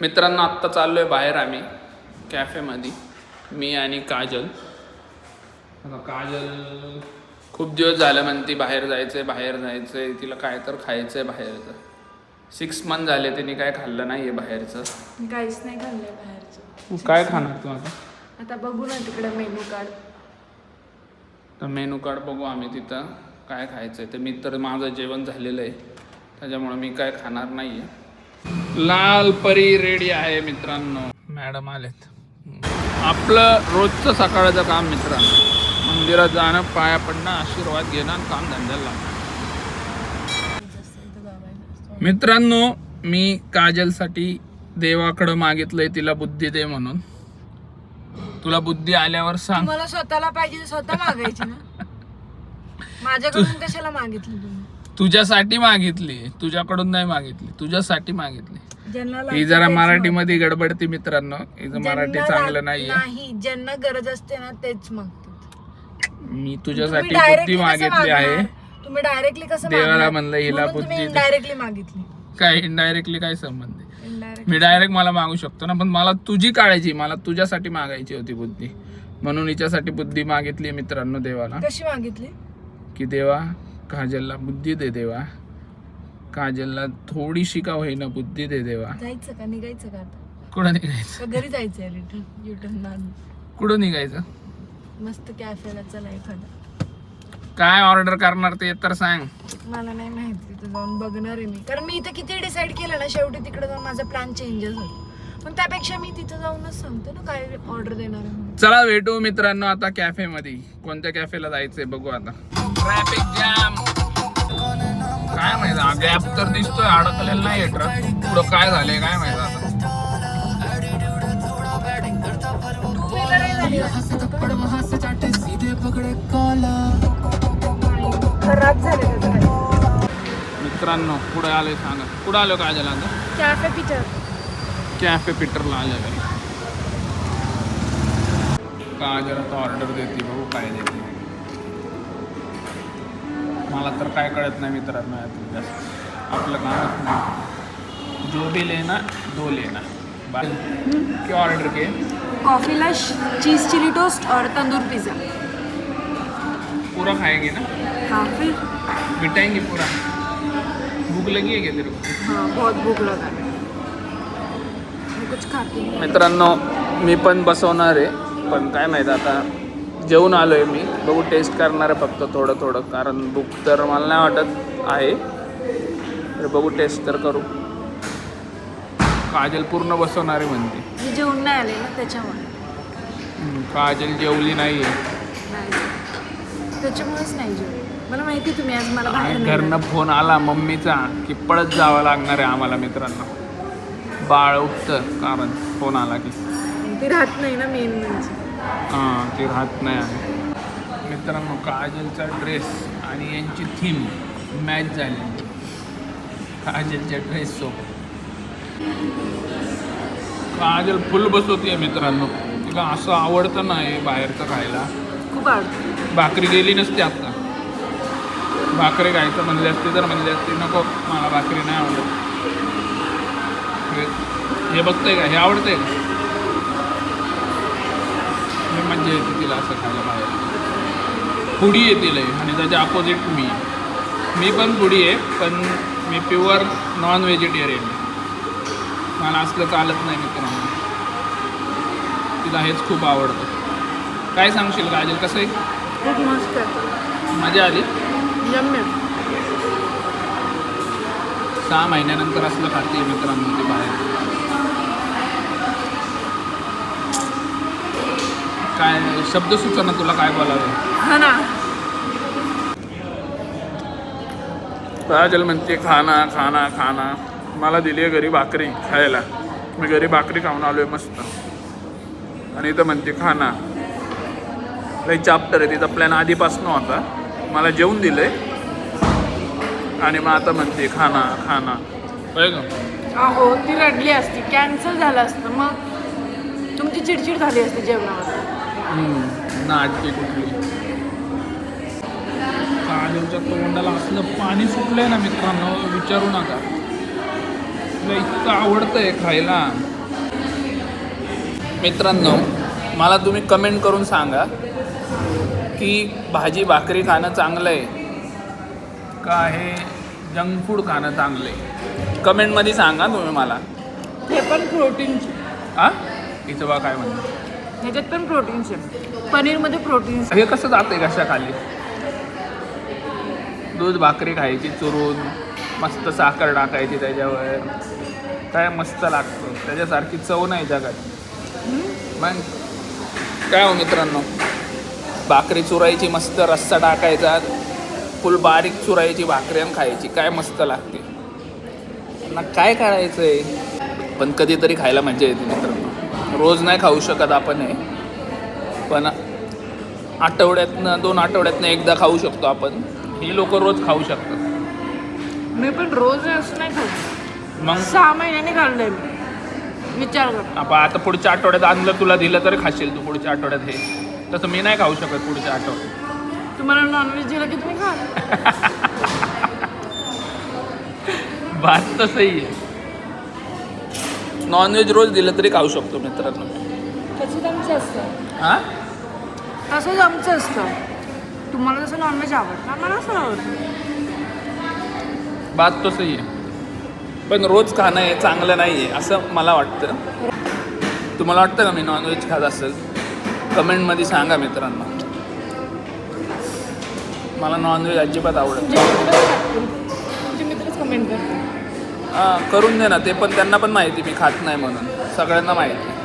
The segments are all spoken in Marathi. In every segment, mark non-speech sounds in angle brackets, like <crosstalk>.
मित्रांनो आत्ता चाललो आहे बाहेर आम्ही कॅफेमध्ये मी आणि काजल. आता काजल खूप दिवस झाले म्हणते बाहेर जायचंय बाहेर जायचंय तिला काय तर खायचंय बाहेरचं. सिक्स मंथ झाले तिने काय खाल्लं नाही आहे बाहेरचं. काहीच नाही खाल्लंय बाहेरचं. काय खाणार तू आता? आता बघू ना तिकडे मेनू कार्ड. तर मेनू कार्ड बघू आम्ही तिथं काय खायचं आहे तर मी तर माझं जेवण झालेलं आहे. त्याच्यामुळं मी काय खाणार नाही आहे लाल परी रेडी आहे मित्रांनो. मॅडम आलेत. आपलं रोजचं सकाळचं काम मित्रांनो. मंदिरात जाणं पाया पडणं आशीर्वाद घेणं आणि काम धंद्याला लागणं मित्रांनो मी काजलसाठी देवाकडं मागितलंय तिला बुद्धी दे म्हणून. तुला बुद्धी आल्यावर सांग. तुम्हाला स्वतःला पाहिजे स्वतः मागायची ना. <laughs> माझ्याकडून कशाला मागितली तुम्ही? तुझ्यासाठी मागितली तुझ्याकडून नाही मागितली तुझ्यासाठी मागितली. ज्यांना ही लागतं जरा तेच मराठीमध्ये गडबडती मित्रांनो हिचं माग- मराठी ज्यांना चांगलं लाग- नाहीये. नाही ज्यांना गरज असते ना तेच मागतात. मी तुझ्यासाठी तुम्ही directly बुद्धी कसं मागितली आहे? तुम्ही डायरेक्टली कसं देवाला? म्हणलं हिला बुद्धी दे. डायरेक्टली मागितली. काय इनडायरेक्टली काय संबंध आहे. मी डायरेक्ट मला मागू शकतो ना पण मला तुझी काळायची मला तुझ्यासाठी मागायची होती बुद्धी. म्हणून हिच्यासाठी बुद्धी मागितली मित्रांनो देवाला. कशी मागितली? की देवा काजलला बुद्धी दे देवा. काजलला थोडीशी का होईना बुद्धी दे देवा. जायचं का? निघायचं का आता? कुठं निघायचं? का घरी जायचंय रिटर्न युटर्न कुठं निघायचं? मस्त कॅफेला चला एखादा. काय ऑर्डर करणार ते तर सांग. मला नाही माहिती तिथं जाऊन बघणार आहे मी. कारण मी इथं किती डिसाईड केलं ना शेवटी तिकडे जाऊन माझा प्लॅन चेंजेस होतो पण त्यापेक्षा मी तिथं जाऊनच सांगते ना काय ऑर्डर देणार आहे म्हणून. चला भेटू मित्रांनो आता कॅफे मध्ये कोणत्या कॅफेला जायचंय बघू आता. ट्रॅफिक जॅम काय माहिती हा गॅप तर दिसतोय अडकलेला नाही ट्रक पुढं काय झालंय काय माहिती आता. काय. मित्रांनो पुढे आलोय सांगा. पुढे आलो काय झालं आता? कॅफे पिटर कॅफे पिटरला आलेलं काजल आता ऑर्डर देते बघू काय देते. मला तर काय कळत नाही मित्रांनो यातून जास्त आपलं कामच नाही जो भी लेना दो लेना. बाय. क्या ऑर्डर के? कॉफीला चीज चिली टोस्ट और तंदूर पिज़्ज़ा पूरा खाएंगे ना? हाँ फिर? मिटाएंगे पूरा. भूख लगी है क्या तेरे को? हाँ बहुत भूख लगा है। कुछ खाती मित्रांनो मी पण बसवणार आहे. पण काय माहीत आता जेवून आलो आहे मी. बघू टेस्ट करणार आहे फक्त थोडं थोडं कारण बुक तर मला नाही वाटत आहे. तर बघू टेस्ट तर करू. काजल पूर्ण बसवणार आहे म्हणते. जेवण नाही आले ना त्याच्यामुळे. काजल जेवली नाही. आहे त्याच्यामुळेच नाही जेवण मला माहिती आहे तुम्ही आज मला घरनं फोन आला मम्मीचा की पळत जावं लागणार आहे आम्हाला मित्रांनो. बाळ उठतं कारण फोन आला की. ती राहत नाही ना मेन म्हणजे. हां ते राहत नाही आहे. मित्रांनो काजलचा ड्रेस आणि यांची थीम मॅच झाली. काजलच्या ड्रेस सोबत. काजल फुल बसवते मित्रांनो. तिला असं आवडतं नाही बाहेरचं खायला. खूप आवडतं. भाकरी गेली नसते आत्ता भाकरी खायचं म्हणले असते तर म्हणले असते नको मला भाकरी नाही आवडत. हे- हे बघतंय का? हे आवडतंय का? हे मज्जा येते तिला असं खायला बाहेर. फुडी आहे तिला आणि त्याच्या अपोजिट मी. मी पण फुडी आहे पण मी प्युअर नॉन व्हेजिटेरियन आहे. मला असलं चालत नाही मित्रांनो. तिला हेच खूप आवडतं. काय सांगशील काजल कसं आहे? खूप मस्त मजा आली? सहा महिन्यानंतर असलं खाते मित्रांनो ते बाहेर काय शब्द सुचना तुला काय बोलावं? हा ना. काजल म्हणते खाना खाना खाना. मला दिली आहे घरी भाकरी खायला. मी घरी भाकरी खाऊन आलो आहे मस्त. आणि इथं म्हणते खाना. लई चाप्टर आहे तिचा प्लॅन आधीपासून होता. मला जेवून दिलं आहे आणि मग आता म्हणते खाना खाना. होय का अहो ती रडली असती कॅन्सल झालं असतं. मग तुमची चिडचिड झाली असती जेवणावर नाटके कुठली? काजलच्या तोंडाला असलं पाणी सुटलंय ना मित्रांनो विचारू नका. तुला इतकं आवडतंय खायला. मित्रांनो मला तुम्ही कमेंट करून सांगा की भाजी भाकरी खाणं चांगलं आहे का हे जंक फूड खाणं चांगलं आहे कमेंटमध्ये सांगा तुम्ही मला. हे पण प्रोटीनचे हा इथं बा काय म्हणतो ह्याच्यात पण प्रोटीन्स आहे पनीरमध्ये प्रोटीन्स हे कसं जाते कशा खाली दूध भाकरी खायची चुरून मस्त साखर टाकायची त्याच्यावर. काय मस्त लागतं. त्याच्यासारखी चव नाही जगात. मग काय हो मित्रांनो? भाकरी चुरायची मस्त रस्सा टाकायचा. फुल बारीक चुरायची भाकरी आणि खायची. काय मस्त लागते. ना काय करायचं आहे पण कधीतरी खायला मजा येते मित्रांनो. रोज नाही खाऊ शकत आपण हे. पण आठवड्यातनं दोन आठवड्यातनं एकदा खाऊ शकतो आपण. ही लोक रोज खाऊ शकतात. मी पण रोज असं नाही खाऊ मग? सहा महिन्याने खाल्लंय मी. विचार कर. आपण आता पुढच्या आठवड्यात आणलं तुला दिलं तर खाशील तू पुढच्या आठवड्यात हे. तसं मी नाही खाऊ शकत पुढच्या आठवड्यात. तुम्हाला नॉनव्हेज दिलं की तुम्ही खा <laughs> बात तर सही आहे. नॉनव्हेज रोज दिलं तरी खाऊ शकतो मित्रांनो. तसंच आमचं असतं. हां? तसंच आमचं असतं. तुम्हाला जसं नॉनव्हेज आवडतं मला असं आवडतं. बात तो सही आहे. पण रोज खाणं हे चांगलं नाही आहे असं मला वाटतं. तुम्हाला वाटतं का मी नॉनव्हेज खात असेल? कमेंटमध्ये सांगा मित्रांनो. मला नॉनव्हेज अजिबात आवडत. तुमचे मित्रच कमेंट करतात. हां करून दे ना ते पण त्यांना पण माहिती मी खात नाही म्हणून. सगळ्यांना माहिती.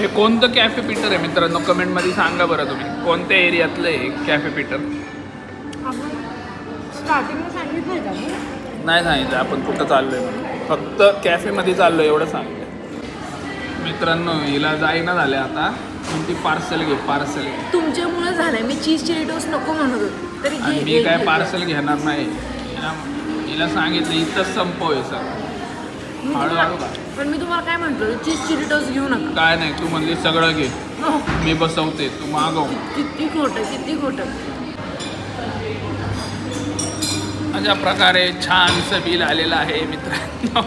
हे कोणतं कॅफे पीटर आहे मित्रांनो? कमेंटमध्ये सांगा बरं तुम्ही. कोणत्या एरियातलं आहे कॅफे पीटर? नाही सांगितलं आपण कुठं चाललोय म्हणून. फक्त कॅफेमध्ये चाललोय एवढं सांगितलं मित्रांनो हिला जाईना झाले आता. पण ती पार्सल घे पार्सल घे. तुमच्यामुळे झालंय. मी चीज चिली नको म्हणत होते. तरी आणि घे, मी काय. पार्सल घेणार नाही. हिला सांगितलं इथंच संपव सर मी तुम्हाला-. पण मी तुम्हाला काय म्हटलं चीज चिली टोस्ट घेऊ नका काय नाही तू म्हणली सगळं घे हो, मी बसवते तू मागव किती खोटं किती खोटं अशा प्रकारे छानसं बिल आलेलं आहे मित्रांनो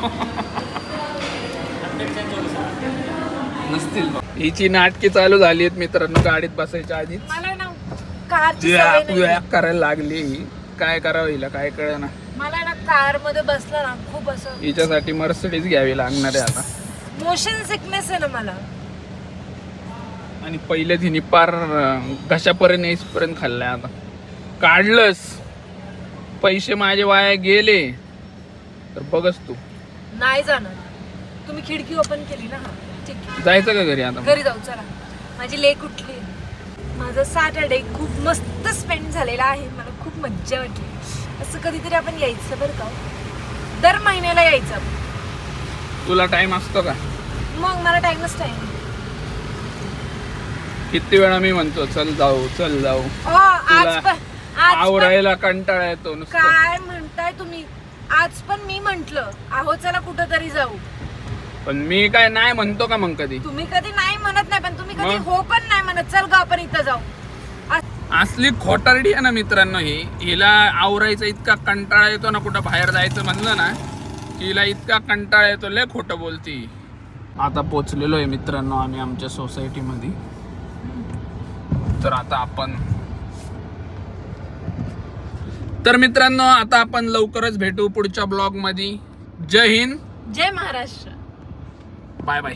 नसतील. हिची नाटकी चालू झाली आहेत मित्रांनो गाडीत बसायच्या आधी मला ना कारची जे सवय आपल्या नाही. करायला लागली. काय करावं हिला काय कळ ना मला ना कारमध्ये बसलं ना खूप असं हिच्यासाठी मर्सडीज घ्यावी लागणार आहे आता. मोशन सिकनेस आहे ना मला. आणि पहिले तिने पार घशापर्यंत येईसपर्यंत खाल्लंय आता. काढलंस. पैसे माझे वाया गेले. तर बघच तू. नाही जाणार. तुम्ही खिडकी ओपन केली ना हा. ठीक आहे. जायचं का घरी आता घरी जाऊ चला. माझी लेक उठली. माझा सॅटर्डे खूप मस्त स्पेंड झालेला आहे. मला खूप मज्जा वाटली. असं कधीतरी आपण यायचं बरं का? दर महिन्याला यायचं. आपण. तुला टाइम असतो का? मग मला टाइमच टाइम किती वेळा मी म्हणतो चल जाऊ चल जाऊ. आज तुला पण आज पण आवरायला कंटाळा येतो नुसतं. काय म्हणताय तुम्ही? आज पण मी म्हंटल आहो चला कुठं तरी जाऊ. पण मी काय नाही म्हणतो का मग कधी? तुम्ही कधी नाही म्हणत नाही पण तुम्ही कधी मग? हो पण नाही म्हणत चल गा आपण इथं जाऊ. आज- असली खोटारडी आहे ना मित्रांनो ही. हिला आवरायचा इतका कंटाळा येतो ना कुठं बाहेर जायचं म्हणलं ना की हिला इतका कंटाळा येतो लय खोटं बोलती. आता पोचलेलो आहे मित्रांनो आम्ही आमच्या सोसायटीमध्ये तर आता आपण तर मित्रांनो आता आपण लवकरच भेटू पुढच्या ब्लॉगमध्ये जय हिंद. जय महाराष्ट्र. Bye bye.